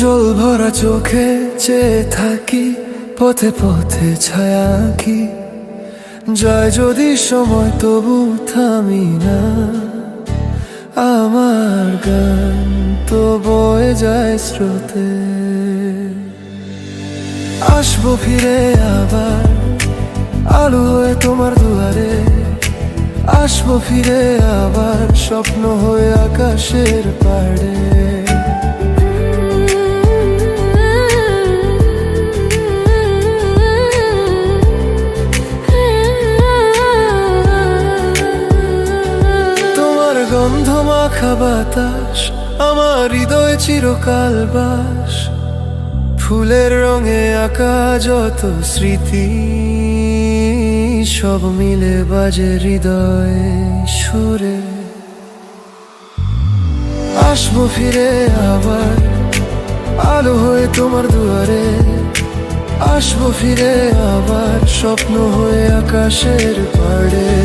জল ভরা চোখে চেয়ে থাকি, পথে পথে ছায়া কি যায় যদি সময়, তবু থামি না। আমার গান তো বয়ে যায় স্রোতে। আসব ফিরে আবার, আলো হয়ে তোমার দুয়ারে। আসব ফিরে আবার, স্বপ্ন হয়ে আকাশের পাড়ে। গন্ধ মাখা বাতাস, আমার হৃদয় চিরকাল বাস। ফুলের রঙে আঁকা যত স্মৃতি, সব মিলে বাজে হৃদয় সুরে। আসব ফিরে আবার, আলো হয়ে তোমার দুয়ারে। আসব ফিরে আবার, স্বপ্ন হয়ে আকাশের পাড়ে।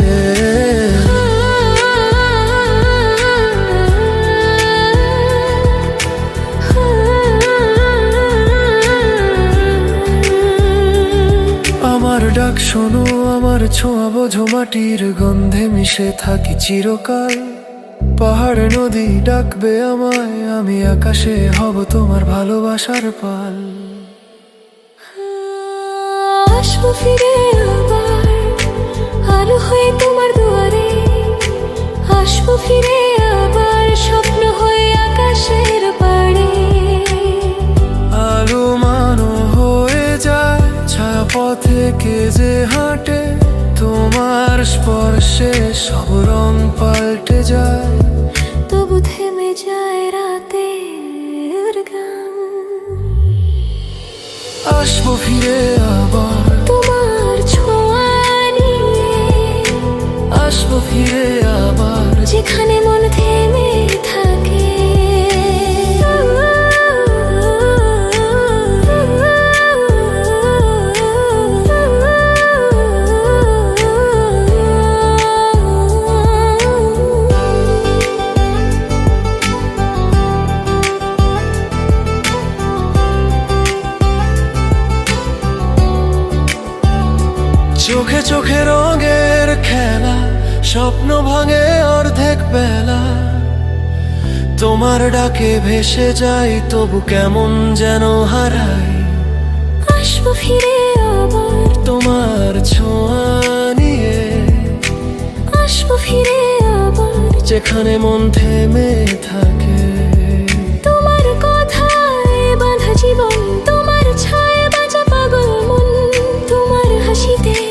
ডাক শোনো, আমার ছোঁয়া বোঝো, মাটির গন্ধে মিশে থাকি চিরকাল। পাহাড় নদী ডাকবে আমায়, আমি আকাশে হব তোমার ভালোবাসার পাল। আসব ফিরে আবার তোমার স্পর্শে সব রং পাল্টে যায়। তবু থেমে যায় রাতে আসব ফিরে চোখে চোখে রঙের খেলা স্বপ্ন ভাঙে অর্ধেক বেলা। তোমার ডাকে ভেসে যাই তবু কেমন যেন হারাই। আসব ফিরে আবার। তোমার ছোঁয়া নিয়ে। আসব ফিরে আবার। যেখানে মন থেমে থাকে। তোমার কথায় বাঁধা জীবন তোমার ছায় বাজা পাগল মন তোমার হাসিতে